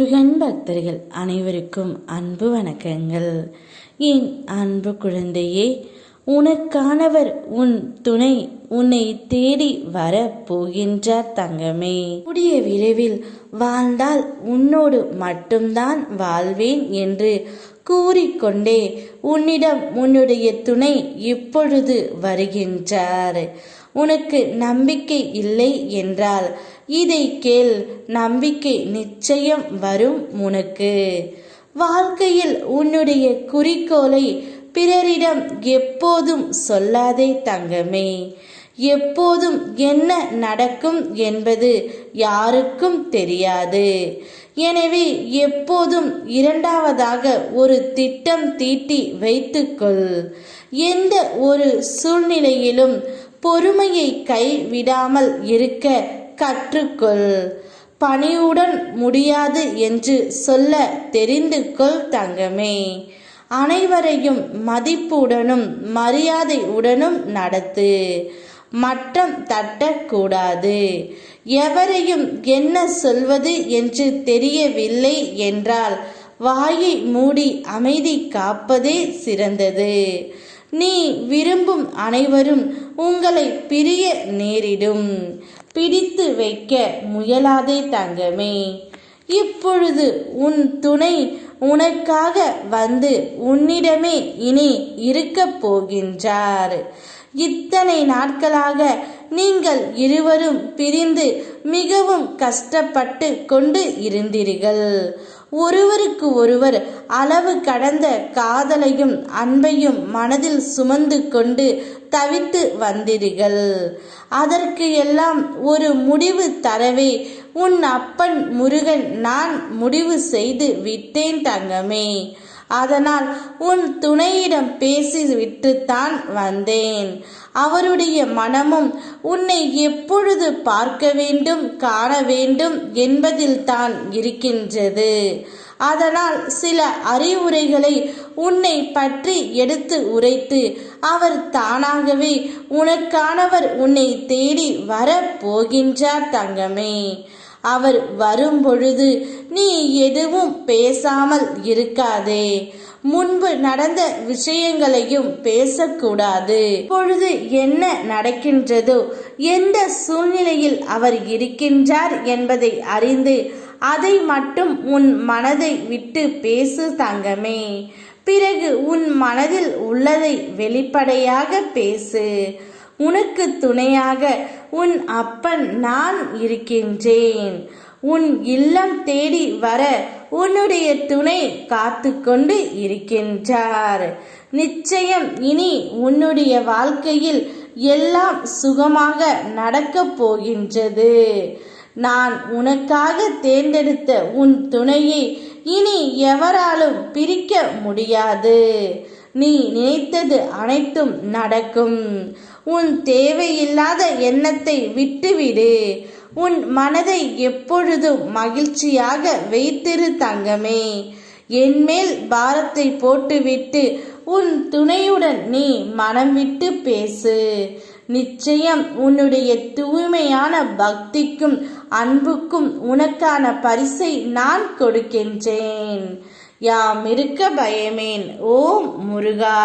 முருகன் பக்தர்கள் அனைவருக்கும் அன்பு வணக்கங்கள். என் அன்பு குழந்தையே உனக்கானவர் உன் துணை உன்னை தேடி வர போகின்றார் தங்கமே. கூடிய விரைவில் வாழ்ந்தால் உன்னோடு மட்டும்தான் வாழ்வேன் என்று கூறிக்கொண்டே உன்னிடம் உன்னுடைய துணை இப்பொழுது வருகின்றார். உனக்கு நம்பிக்கை இல்லை என்றால் இதை கேள் நம்பிக்கை நிச்சயம் வரும் உனக்கு. வாழ்க்கையில் உன்னுடைய குறிக்கோளை பிறரிடம் எப்போதும் சொல்லாதே தங்கமே. எப்போதும் என்ன நடக்கும் என்பது யாருக்கும் தெரியாது. எனவே எப்போதும் இரண்டாவதாக ஒரு திட்டம் தீட்டி வைத்துக்கொள். எந்த ஒரு சூழ்நிலையிலும் பொறுமையை கைவிடாமல் இருக்க கற்றுக்கொள். பணியுடன் முடியாது என்று சொல்ல தெரிந்து கொள் தங்கமே. அனைவரையும் மதிப்புடனும் மரியாதையுடனும் நடத்து. மட்டம் தட்டக்கூடாது. எவரையும் என்ன சொல்வது என்று தெரியவில்லை என்றால் வாயை மூடி அமைதி காப்பதே சிறந்தது. நீ விரும்பும் அனைவரும் உங்களை பிரிய நேரிடும். பிடித்து வைக்க முயலாதே தங்கமே. இப்பொழுது உன் துணை உனக்காக வந்து உன்னிடமே இனி இருக்கப் போகின்றார். இத்தனை நாட்களாக நீங்கள் இருவரும் பிரிந்து மிகவும் கஷ்டப்பட்டு கொண்டு இருந்தீர்கள். ஒருவருக்கு ஒருவர் அளவு கடந்த காதலையும் அன்பையும் மனதில் சுமந்து கொண்டு தவித்து வந்தீர்கள். அதற்கு எல்லாம் ஒரு முடிவு தரவே உன் அப்பன் முருகன் நான் முடிவு செய்து விட்டேன் தங்கமே. அதனால் உன் துணையிடம் பேசி விட்டுத்தான் வந்தேன். அவருடைய மனமும் உன்னை எப்பொழுது பார்க்க வேண்டும் காண வேண்டும் என்பதில்தான் இருக்கின்றது. அதனால் சில அறிவுரைகளை உன்னை பற்றி எடுத்து உரைத்து அவர் தானாகவே உனக்கானவர் உன்னை தேடி வர போகின்றார் தங்கமே. அவர் வரும்பொழுது நீ எதுவும் பேசாமல் இருக்காதே. முன்பு நடந்த விஷயங்களையும் பேசக்கூடாது. இப்பொழுது என்ன நடக்கின்றதோ எந்த சூழ்நிலையில் அவர் இருக்கின்றார் என்பதை அறிந்து அதை மட்டும் உன் மனதை விட்டு பேசு தங்கமே. பிறகு உன் மனதில் உள்ளதை வெளிப்படையாக பேசு. உனக்கு துணையாக உன் அப்பன் நான் இருக்கின்றேன். உன் இல்லம் தேடி வர உன்னுடைய துணை காத்து கொண்டு இருக்கின்றார். நிச்சயம் இனி உன்னுடைய வாழ்க்கையில் எல்லாம் சுகமாக நடக்கப் போகின்றது. நான் உனக்காக தேர்ந்தெடுத்த உன் துணையை இனி எவராலும் பிரிக்க முடியாது. நீ நினைத்தது அனைத்தும் நடக்கும். உன் தேவையில்லாத எண்ணத்தை விட்டுவிடு. உன் மனதை எப்பொழுதும் மகிழ்ச்சியாக வைத்திரு தங்கமே. என்மேல் பாரத்தை போட்டுவிட்டு உன் துணையுடன் நீ மனம் விட்டு பேசு. நிச்சயம் உன்னுடைய தூய்மையான பக்திக்கும் அன்புக்கும் உனக்கான பரிசை நான் கொடுக்கின்றேன். யாம் இருக்க பயமேன் ஓம் முருகா.